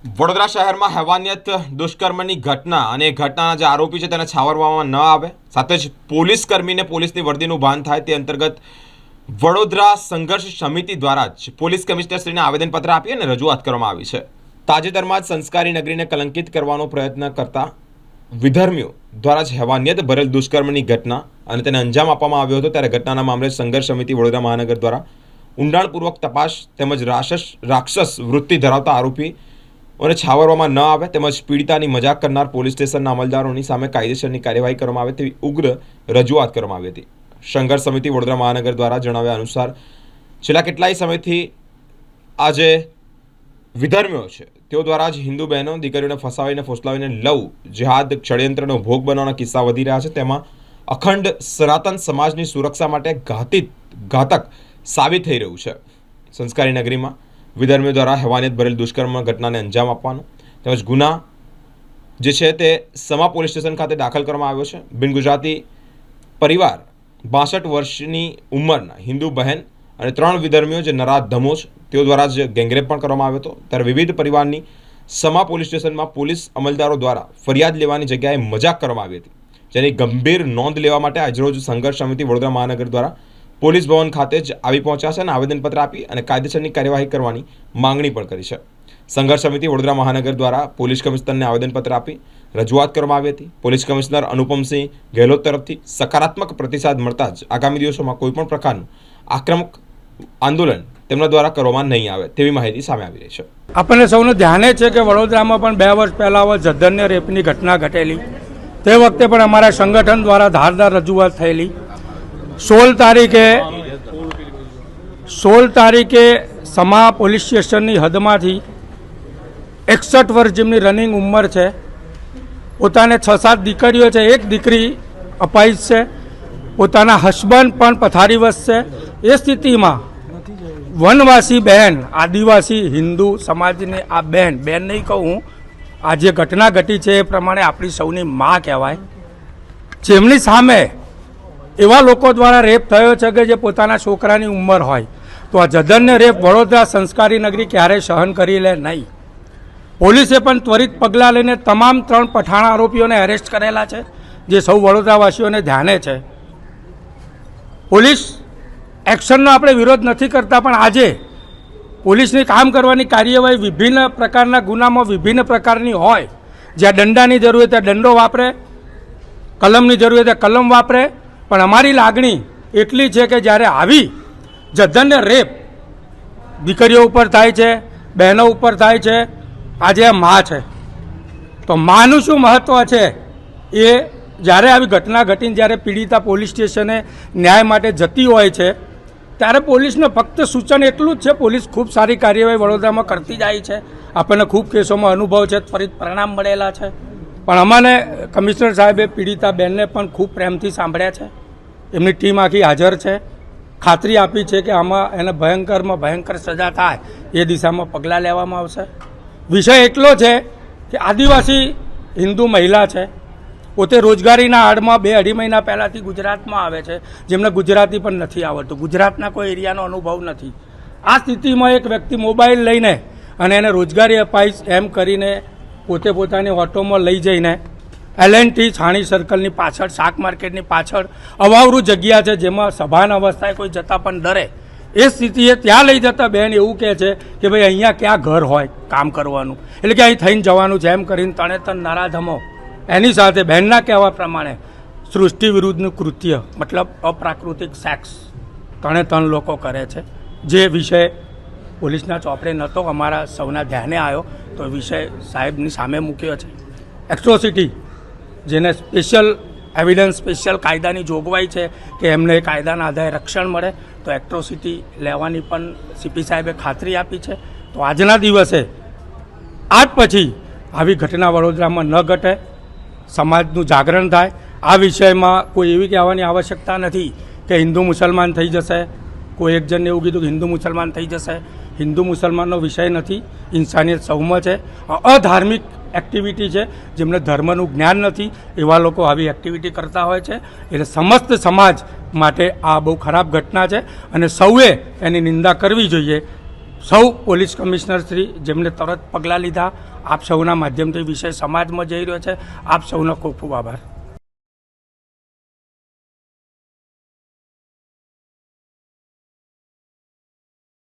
વડોદરા શહેરમાં હેવાનિયત દુષ્કર્મની ઘટના અને એ ઘટનાના જે આરોપી છે તેને છાવરવામાં ન આવે. સાથે જ પોલીસ કર્મીને પોલીસની વર્દીનું ભાન થાય તે અંતર્ગત વડોદરા સંઘર્ષ સમિતિ દ્વારા જ પોલીસ કમિશનરશ્રીને આવેદનપત્ર આપી અને રજૂઆત કરવામાં આવી છે. તાજેતરમાં જ સંસ્કારી નગરીને કલંકિત કરવાનો પ્રયત્ન કરતા વિધર્મીઓ દ્વારા જ હેવાનિયત ભરેલ દુષ્કર્મની ઘટના અને તેને અંજામ આપવામાં આવ્યો હતો. ત્યારે ઘટનાના મામલે સંઘર્ષ સમિતિ વડોદરા મહાનગર દ્વારા ઊંડાણપૂર્વક તપાસ તેમજ રાક્ષસ રાક્ષસ વૃત્તિ ધરાવતા આરોપી અને છાવરવામાં ન આવે તેમજ પીડિતાની મજાક કરનાર પોલીસ સ્ટેશનના અમલદારોની સામે કાયદેસરની કાર્યવાહી કરવામાં આવે તેવી ઉગ્ર રજૂઆત કરવામાં આવી હતી. સંઘર્ષ સમિતિ વડોદરા મહાનગર દ્વારા જણાવ્યા અનુસાર, છેલ્લા કેટલાય સમયથી આજે વિધર્મીઓ છે. તેઓ દ્વારા જ હિન્દુ બહેનો દીકરીઓને ફસાવીને, ફોસલાવીને લવ, જેહાદ, ષડયંત્રનો ભોગ બનવાના કિસ્સા વધી રહ્યા છે. તેમાં અખંડ સનાતન સમાજની સુરક્ષા માટે ઘાતિત ઘાતક સાબિત થઈ રહ્યું છે. સંસ્કારી નગરીમાં વિધર્મીઓ દ્વારા હેવાનિયત ભરેલ દુષ્કર્મ ઘટનાને અંજામ આપવાનો તેમજ ગુના જે છે તે સમા પોલીસ સ્ટેશન ખાતે દાખલ કરવામાં આવ્યો છે. બિન ગુજરાતી પરિવાર બાસઠ વર્ષની ઉંમરના હિન્દુ બહેન અને ત્રણ વિધર્મીઓ જે નરાધ ધમો છે, તેઓ દ્વારા જ ગેંગરેપ પણ કરવામાં આવ્યો હતો. ત્યારે વિવિધ પરિવારની સમા પોલીસ સ્ટેશનમાં પોલીસ અમલદારો દ્વારા ફરિયાદ લેવાની જગ્યાએ મજાક કરવામાં આવી હતી, જેની ગંભીર નોંધ લેવા માટે આજરોજ સંઘર્ષ સમિતિ વડોદરા મહાનગર દ્વારા પોલીસ ભવન ખાતે જ આવી પહોંચ્યા અને આવેદનપત્ર આપી અને કાયદેસરની કાર્યવાહી કરવાની માંગણી પણ કરી છે. સંઘર્ષ સમિતિ વડોદરા મહાનગર દ્વારા પોલીસ કમિશનરને આવેદનપત્ર આપી રજૂઆત કરવામાં આવી હતી. પોલીસ કમિશનર અનુપમસિંહ ગેહલોત તરફથી સકારાત્મક પ્રતિસાદ મળતા જ આગામી દિવસોમાં કોઈપણ પ્રકારનું આક્રમક આંદોલન તેમના દ્વારા કરવામાં નહીં આવે તેવી માહિતી સામે આવી રહી છે. આપણને સૌને ધ્યાને છે કે વડોદરામાં પણ બે વર્ષ પહેલાં જધન્ય રેપની ઘટના ઘટેલી. તે વખતે પણ અમારા સંગઠન દ્વારા ધારદાર રજૂઆત થયેલી. સોળ તારીખે સોળ તારીખે સમા પોલીસ સ્ટેશનની હદમાંથી એકસઠ વર્ષ જેમની રનિંગ ઉંમર છે, પોતાને છ સાત દીકરીઓ છે, એક દીકરી અપાઈશ છે, પોતાના હસબન્ડ પણ પથારીવશ છે એ સ્થિતિમાં વનવાસી બહેન આદિવાસી, હિન્દુ સમાજની આ બહેન બહેન નહીં કહું આ જે ઘટના ઘટી છે એ પ્રમાણે આપણી સૌની મા કહેવાય. જેમની સામે એવા લોકો દ્વારા રેપ થયો છે કે જે પોતાના છોકરાની ઉંમર હોય. તો આ જદનને રેપ વડોદરા સંસ્કારી નગરી ક્યારેય સહન કરી લે? નહીં. પોલીસે પણ ત્વરિત પગલાં લઈને તમામ ત્રણ પઠાણ આરોપીઓને એરેસ્ટ કરેલા છે, જે સૌ વડોદરાવાસીઓને ધ્યાને છે. પોલીસ એક્શનનો આપણે વિરોધ નથી કરતા, પણ આજે પોલીસની કામ કરવાની કાર્યવાહી વિભિન્ન પ્રકારના ગુનામાં વિભિન્ન પ્રકારની હોય. જ્યાં દંડાની જરૂર હોય ત્યાં દંડો વાપરે, કલમની જરૂર હોય ત્યાં કલમ વાપરે પણ અમારી લાગણી એટલી છે કે જ્યારે આવી જધન્ય રેપ દીકરીઓ ઉપર થાય છે, બહેનો ઉપર થાય છે, આજે મા છે. તો માનું શું મહત્ત્વ છે? એ જ્યારે આવી ઘટના ઘટીને જ્યારે પીડિતા પોલીસ સ્ટેશને ન્યાય માટે જતી હોય છે, ત્યારે પોલીસને ફક્ત સૂચન એટલું જ છે, પોલીસ ખૂબ સારી કાર્યવાહી વડોદરામાં કરતી જાય છે. આપણને ખૂબ કેસોમાં અનુભવ છે, ત્વરિત પરિણામ મળેલા છે. પણ અમને કમિશનર સાહેબે પીડિતા બહેનને પણ ખૂબ પ્રેમથી સાંભળ્યા છે. એમની ટીમ આખી હાજર છે. ખાતરી આપી છે કે આમાં એને ભયંકરમાં ભયંકર સજા થાય એ દિશામાં પગલાં લેવામાં આવશે. વિષય એટલો છે કે આદિવાસી હિન્દુ મહિલા છે. પોતે રોજગારીના આડમાં બે અઢી મહિના પહેલાંથી ગુજરાતમાં આવે છે. જેમને ગુજરાતી પણ નથી આવડતું. ગુજરાતના કોઈ એરિયાનો અનુભવ નથી. આ સ્થિતિમાં એક વ્યક્તિ મોબાઈલ લઈને અને એને રોજગારી અપાઈશ એમ કરીને પોતે પોતાની ઓટોમાં લઈ જઈને એલએનટી છાણી સર્કલની પાછળ, શાક માર્કેટની પાછળ અવાવરું જગ્યા છે જેમાં સભાન અવસ્થાએ કોઈ જતાં પણ ડરે. એ સ્થિતિએ ત્યાં લઈ જતા બેન એવું કહે છે કે ભાઈ અહીંયા ક્યાં ઘર હોય કામ કરવાનું. એટલે કે અહીં થઈને જવાનું એમ કરીને તણે નારાધમો એની સાથે બહેનના કહેવા પ્રમાણે સૃષ્ટિ વિરુદ્ધનું કૃત્ય, મતલબ અપ્રાકૃતિક સેક્સ ત્રણ લોકો કરે છે. જે વિષય પોલીસના ચોપડે નહોતો, અમારા સૌના ધ્યાને આવ્યો, તો વિષય સાહેબની સામે મૂક્યો છે. એક્ટ્રોસિટી જેને સ્પેશિયલ એવિડન્સ સ્પેશિયલ કાયદાની જોગવાઈ છે કે એમને કાયદાના આધારે રક્ષણ મળે, તો એક્ટ્રોસિટી લેવાની પણ સીપી સાહેબે ખાતરી આપી છે. તો આજના દિવસે, આજ પછી આવી ઘટના વડોદરામાં ન ઘટે, સમાજનું જાગરણ થાય. આ વિષયમાં કોઈ એવી કહેવાની આવશ્યકતા નથી કે હિન્દુ મુસલમાન થઈ જશે, કોઈ એક જણને એવું કીધું કે હિન્દુ મુસલમાન થઈ જશે. હિન્દુ મુસલમાનનો વિષય નથી, ઇન્સાનિયત સૌમાં છે. અધાર્મિક એક્ટિવિટી છે, જેમને ધર્મનું જ્ઞાન નથી, એવા લોકો આવી એક્ટિવિટી કરતા હોય છે. એટલે સમસ્ત સમાજ માટે આ બહુ ખરાબ ઘટના છે અને સૌએ એની નિંદા કરવી જોઈએ. સૌ પોલીસ કમિશનર શ્રી જેમને તરત પગલાં લીધા. આપ સૌના માધ્યમથી વિષય સમાજમાં જઈ રહ્યો છે. આપ સૌનો ખૂબ ખૂબ આભાર.